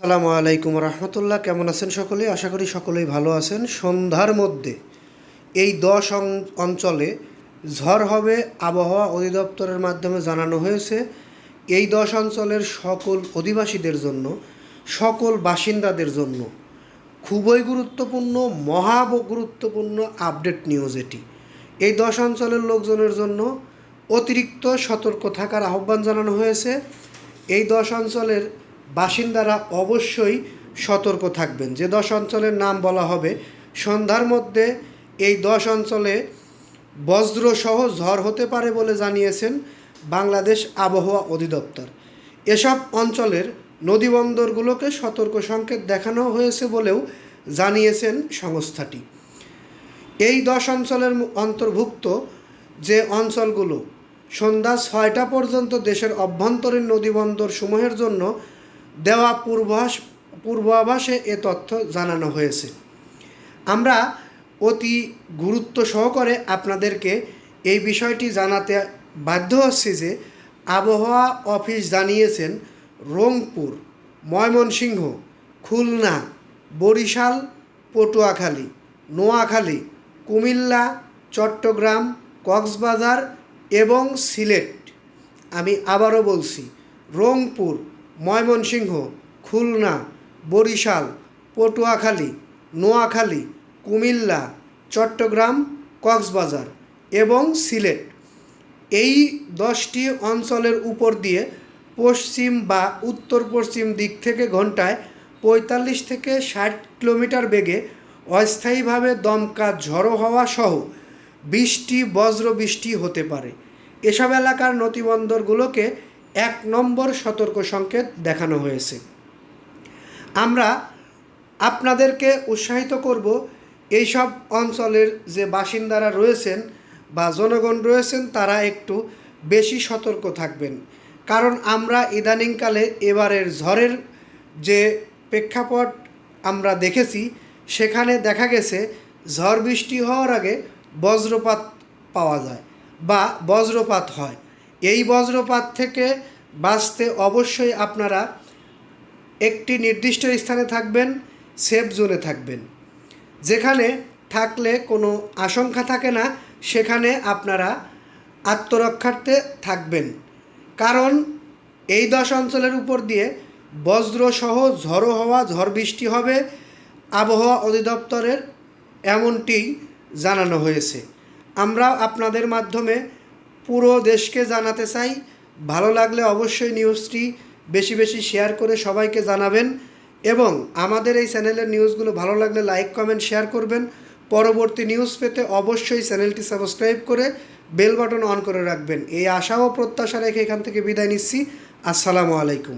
সালামু আলাইকুম রহমতুল্লাহ, কেমন আছেন সকলে? আশা করি সকলেই ভালো আছেন। সন্ধ্যার মধ্যে এই দশ অঞ্চলে ঝড় হবে, আবহাওয়া অধিদপ্তরের মাধ্যমে জানানো হয়েছে। এই দশ অঞ্চলের সকল অধিবাসীদের জন্য, সকল বাসিন্দাদের জন্য খুবই গুরুত্বপূর্ণ, মহা গুরুত্বপূর্ণ আপডেট নিউজ এটি। এই দশ অঞ্চলের লোকজনের জন্য অতিরিক্ত সতর্ক থাকার আহ্বান জানানো হয়েছে। এই দশ অঞ্চলের বাসিন্দারা অবশ্যই সতর্ক থাকবেন। যে দশ অঞ্চলের নাম বলা হবে, সন্ধ্যার মধ্যে এই দশ অঞ্চলে বজ্রসহ ঝড় হতে পারে বলে জানিয়েছেন বাংলাদেশ আবহাওয়া অধিদপ্তর। এসব অঞ্চলের নদীবন্দরগুলোকে সতর্ক সংকেত দেখানো হয়েছে বলেও জানিয়েছেন সংস্থাটি। এই দশ অঞ্চলের অন্তর্ভুক্ত যে অঞ্চলগুলো সন্ধ্যা ছয়টা পর্যন্ত দেশের অভ্যন্তরীণ নদীবন্দর সমূহের জন্য দেওয়া পূর্বাভাস পূর্বাভাসে এ তথ্য জানানো হয়েছে। আমরা অতি গুরুত্ব সহকারে আপনাদেরকে এই বিষয়টি জানাতে বাধ্য হচ্ছি যে আবহাওয়া অফিস জানিয়েছেন, রংপুর, ময়মনসিংহ, খুলনা, বরিশাল, পটুয়াখালী, নোয়াখালী, কুমিল্লা, চট্টগ্রাম, কক্সবাজার এবং সিলেট। আমি আবারও বলছি, রংপুর ময়মনসিংহ, খুলনা, বরিশাল, পটুয়াখালী, নোয়াখালী, কুমিল্লা, চট্টগ্রাম, কক্সবাজার এবং সিলেট। এই দশটি অঞ্চলের উপর দিয়ে পশ্চিম বা উত্তর পশ্চিম দিক থেকে ঘন্টায় পঁয়তাল্লিশ থেকে ষাট কিলোমিটার বেগে অস্থায়ীভাবে দমকা ঝড়ো হওয়া সহ বৃষ্টি বজ্র বৃষ্টি হতে পারে। এসব এলাকার নথিবন্দরগুলোকে এক নম্বর সতর্ক সংকেত দেখানো হয়েছে। আমরা আপনাদেরকে উৎসাহিত করব এইসব অঞ্চলের যে বাসিন্দারা রয়েছেন বা জনগণ রয়েছেন, তারা একটু বেশি সতর্ক থাকবেন। কারণ আমরা ইদানিংকালে এবারের ঝড়ের যে প্রেক্ষাপট আমরা দেখেছি, সেখানে দেখা গেছে ঝড় বৃষ্টি হওয়ার আগে বজ্রপাত পাওয়া যায় বা বজ্রপাত হয়। এই বজ্রপাত থেকে বাঁচতে অবশ্যই আপনারা একটি নির্দিষ্ট স্থানে থাকবেন, সেফ জোনে থাকবেন। যেখানে থাকলে কোনো আশঙ্কা থাকে না, সেখানে আপনারা আত্মরক্ষার্থে থাকবেন। কারণ এই দশ অঞ্চলের উপর দিয়ে বজ্রসহ ঝড়ো হওয়া, ঝড় বৃষ্টি হবে আবহাওয়া অধিদপ্তরের এমনটি জানানো হয়েছে। আমরা আপনাদের মাধ্যমে পুরো দেশকে জানাতে চাই। ভালো লাগলে অবশ্যই নিউজটি বেশি বেশি শেয়ার করে সবাইকে জানাবেন এবং আমাদের এই চ্যানেলের নিউজগুলো ভালো লাগলে লাইক, কমেন্ট, শেয়ার করবেন। পরবর্তী নিউজ পেতে অবশ্যই চ্যানেলটি সাবস্ক্রাইব করে বেল বাটন অন করে রাখবেন। এই আশা ও প্রত্যাশা রেখে এখান থেকে বিদায় নিচ্ছি। আসসালামু আলাইকুম।